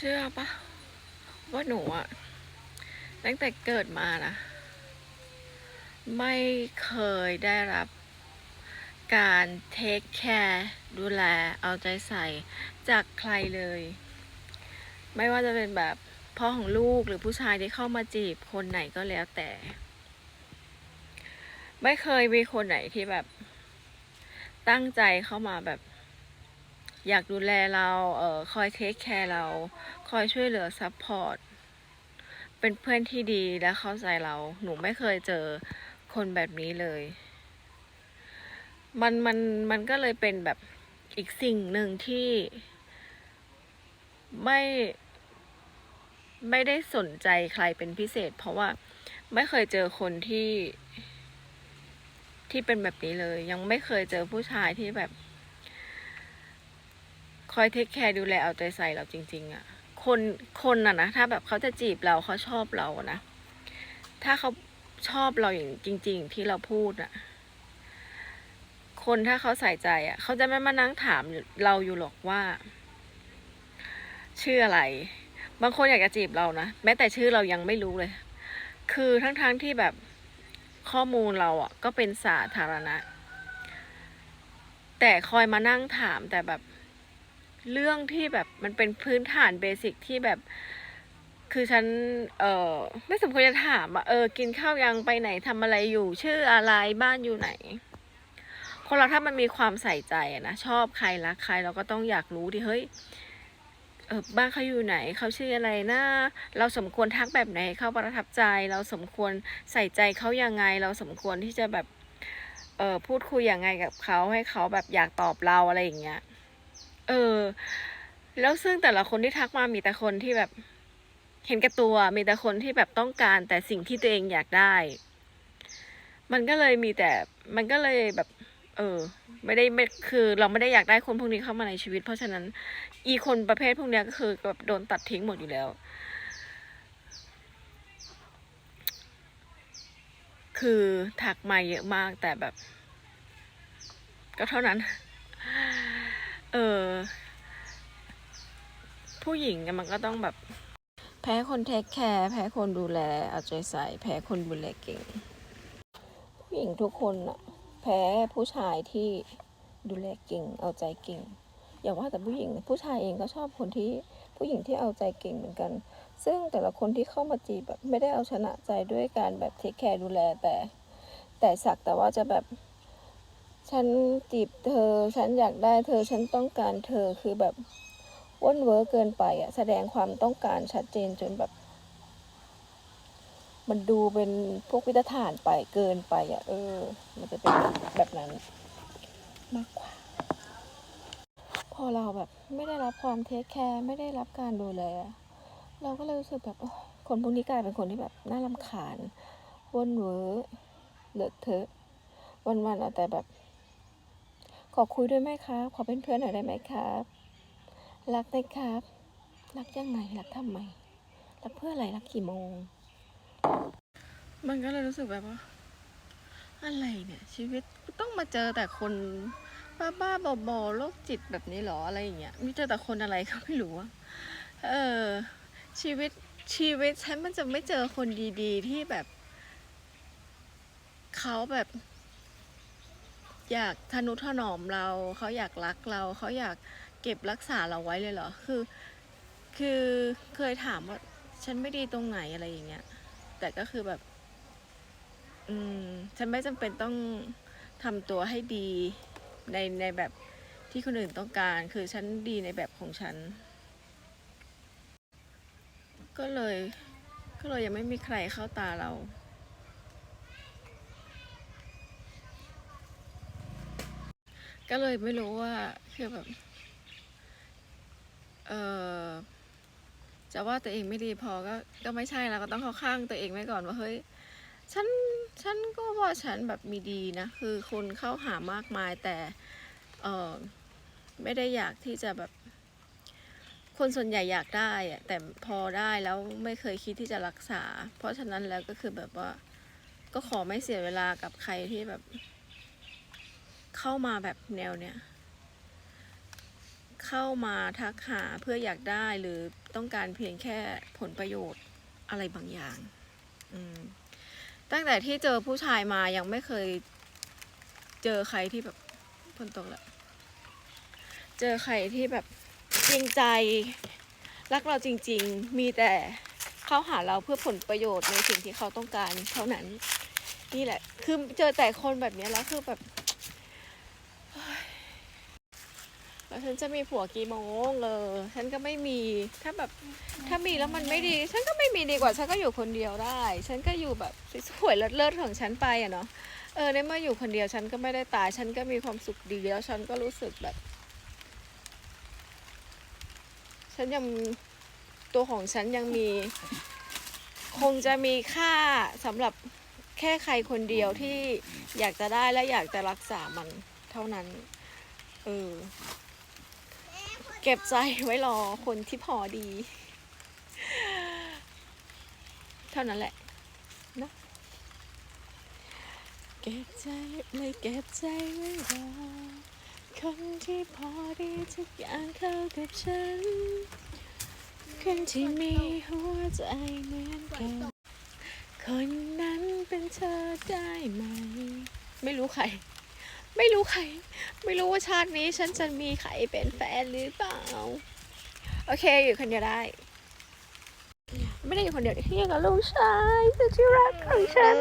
ชื่อปะว่าหนูอะตั้งแต่เกิดมานะ ไม่เคยได้รับการเทคแคร์ดูแลเอาใจใส่จากใครเลย ไม่ว่าจะเป็นแบบพ่อของลูกหรือผู้ชายที่เข้ามาจีบคนไหนก็แล้วแต่ ไม่เคยมีคนไหนที่แบบตั้งใจเข้ามาแบบ อยากดูแลเราเออคอยเทคแคร์เรา คอยช่วยเหลือซัพพอร์ตเป็นเพื่อนที่ดีและเข้าใจเรา หนูไม่เคยเจอคนแบบนี้เลย มันมันมันก็เลยเป็นแบบอีกสิ่งหนึ่งที่ไม่ไม่ได้สนใจใครเป็นพิเศษ เพราะว่าไม่เคยเจอคนที่ที่เป็นแบบนี้เลย ยังไม่เคยเจอผู้ชายที่แบบ คอยเทคแคร์ดูแลเอาใจใส่เราจริง ๆอะ่ะ คนคนอะนะถ้าแบบเขาจะจีบเราเขาชอบเราอะนะ ถ้าเขาชอบเราอย่างจริง ๆ ที่เราพูดอะ่ะคนถ้าเขาใส่ใจอะ่ะเขาจะไม่มานั่งถามเราอยู่หรอกว่า ชื่ออะไร บางคนอยากจะจีบเรานะแม้แต่ชื่อเรายังไม่รู้เลย คือทั้งๆทที่แบบข้อมูลเราอะ่ะก็เป็นสาธารณะ แต่คอยมานั่งถามแต่แบบ เรื่องที่แบบมันเป็นพื้นฐานเบสิกที่แบบ คือฉันเออไม่สมควรจะถามอะเออกินข้าวยังไปไหนทำอะไรอยู่ ชื่ออะไรบ้านอยู่ไหน คนเราถ้ามันมีความใส่ใจนะชอบใครรักใครเราก็ต้องอยากรู้ดิเฮ้ยเออบ้านเขาอยู่ไหนเขาชื่ออะไรนะเราสมควรทักแบบไหนเขาประทับใจ เราสมควรใส่ใจเขายังไง เราสมควรที่จะแบบเออพูดคุยยังไงกับเขาให้เขาแบบอยากตอบเราอะไรอย่างเงี้ย เออ แล้วซึ่งแต่ละคนที่ทักมามีแต่คนที่แบบ เห็นแก่ตัว มีแต่คนที่แบบต้องการ แต่สิ่งที่ตัวเองอยากได้ มันก็เลยมีแต่ มันก็เลยแบบ เออ ไม่ได้ไม่คือ เราไม่ได้อยากได้คนพวกนี้เข้ามาในชีวิต เพราะฉะนั้น อีคนประเภทพวกเนี้ยก็คือแบบโดนตัดทิ้งหมดอยู่แล้ว คือทักมาเยอะมากแต่แบบ ก็เท่านั้น เออ ผู้หญิงมันก็ต้องแบบ แพ้คนเทคแคร์แพ้คนดูแลเอาใจใส่ แพ้คนดูแลเก่ง ผู้หญิงทุกคนอะแพ้ผู้ชายที่ดูแลเก่ง เอาใจเก่ง อย่าว่าแต่ผู้หญิงผู้ชายเองก็ชอบคนที่ผู้หญิงที่เอาใจเก่งเหมือนกัน ซึ่งแต่ละคนที่เข้ามาจีบแบบไม่ได้เอาชนะใจด้วยการแบบเทคแคร์ดูแลแต่ แต่สักแต่ว่าจะแบบ ฉันจีบเธอ ฉันอยากได้เธอ ฉันต้องการเธอ คือแบบว่นเวอร์เกินไปอะแสดงความต้องการชัดเจนจนแบบ มันดูเป็นพวกวิตฐานไปเกินไปอะเออ มันจะเป็นแบบนั้น มากกว่า พอเราแบบ ไม่ได้รับความเทคแคร์ไม่ได้รับการดูแลเราก็เลยรู้สึกแบบคนพวกนี้กลายเป็นคนที่แบบน่ารำคาญว่นเวอร์เลอะเทอะวันๆเอาแต่แบบ อคุยด้วยไหมครับ ขอเป็นเพื่อนหน่อยได้ไหมครับ รักไหมครับ รักยังไง รักทำไม รักเพื่ออะไร รักกี่โมง มันก็เลยรู้สึกแบบว่า อะไรเนี่ย ชีวิตต้องมาเจอแต่คนบ้าบ้าๆบอๆโรคจิตแบบนี้หรออะไรอย่างเงี้ย มีเจอแต่คนอะไรก็ไม่รู้อะเออ ชีวิตชีวิตฉันมันจะไม่เจอคนดี ๆ ที่แบบเขาแบบ อยากทนุถนอมเรา เขาอยากรักเรา เขาอยากเก็บรักษาเราไว้เลยเหรอ คือ คือเคยถามว่า ฉันไม่ดีตรงไหนอะไรอย่างเงี้ย แต่ก็คือแบบ อืม ฉันไม่จำเป็นต้องทำตัวให้ดีในในแบบที่คนอื่นต้องการ คือฉันดีในแบบของฉัน ก็เลย ก็เลยยังไม่มีใครเข้าตาเรา ก็เลยไม่รู้ว่าคือแบบ เออจะว่าตัวเองไม่ดีพอก็ก็ไม่ใช่แล้วก็ต้องเข้าข้างตัวเองไว้ก่อนว่าเฮ้ยฉันฉันก็ว่าฉันแบบมีดีนะ คือคนเข้าหามากมายแต่เออไม่ได้อยากที่จะแบบ คนส่วนใหญ่อยากได้อะแต่พอได้แล้วไม่เคยคิดที่จะรักษา เพราะฉะนั้นแล้วก็คือแบบว่า ก็ขอไม่เสียเวลากับใครที่แบบ เข้ามาแบบแนวเนี้ยเข้ามาทักหาเพื่ออยากได้หรือต้องการเพียงแค่ผลประโยชน์อะไรบางอย่างตั้งแต่ที่เจอผู้ชายมายังไม่เคย เจอใครที่แบบฝนตกล้วเจอใครที่แบบจริงใจ รักเราจริง ๆ มีแต่เข้าหาเราเพื่อผลประโยชน์ในสิ่งที่เขาต้องการเท่านั้น นี่แหละ คือเจอแต่คนแบบนี้แล้วคือแบบ แล้วฉันจะมีผัวกี่โมงเออฉันก็ไม่มีถ้าแบบถ้ามีแล้วมันไม่ดี ฉันก็ไม่มีดีกว่า ฉันก็อยู่คนเดียวได้ ฉันก็อยู่แบบสวยเลิศๆของฉันไปอะเนาะเออในเมื่ออยู่คนเดียวฉันก็ไม่ได้ตาย ฉันก็มีความสุขดีแล้วฉันก็รู้สึกแบบ ฉันยังตัวของฉันยังมี คงจะมีค่าสำหรับแค่ใครคนเดียวที่อยากจะได้และอยากจะรักษามันเท่านั้น เออ เก็บใจไว้รอคนที่พอดี เท่านั้นแหละนะเก็บใจเลยเก็บใจไว้รอคนที่พอดีทุกอย่างเข้ากับฉัน คนที่มีหัวใจเหมือนกัน คนนั้นเป็นเธอได้ไหม ไม่รู้ใคร ไม่รู้ใคร ไม่รู้ว่าชาตินี้ฉันจะมีใครเป็นแฟนหรือเปล่า โอเค อยู่คนเดียวได้ ไม่ได้อยู่คนเดียวที่อยู่กับลูกชายสุดที่รักของฉัน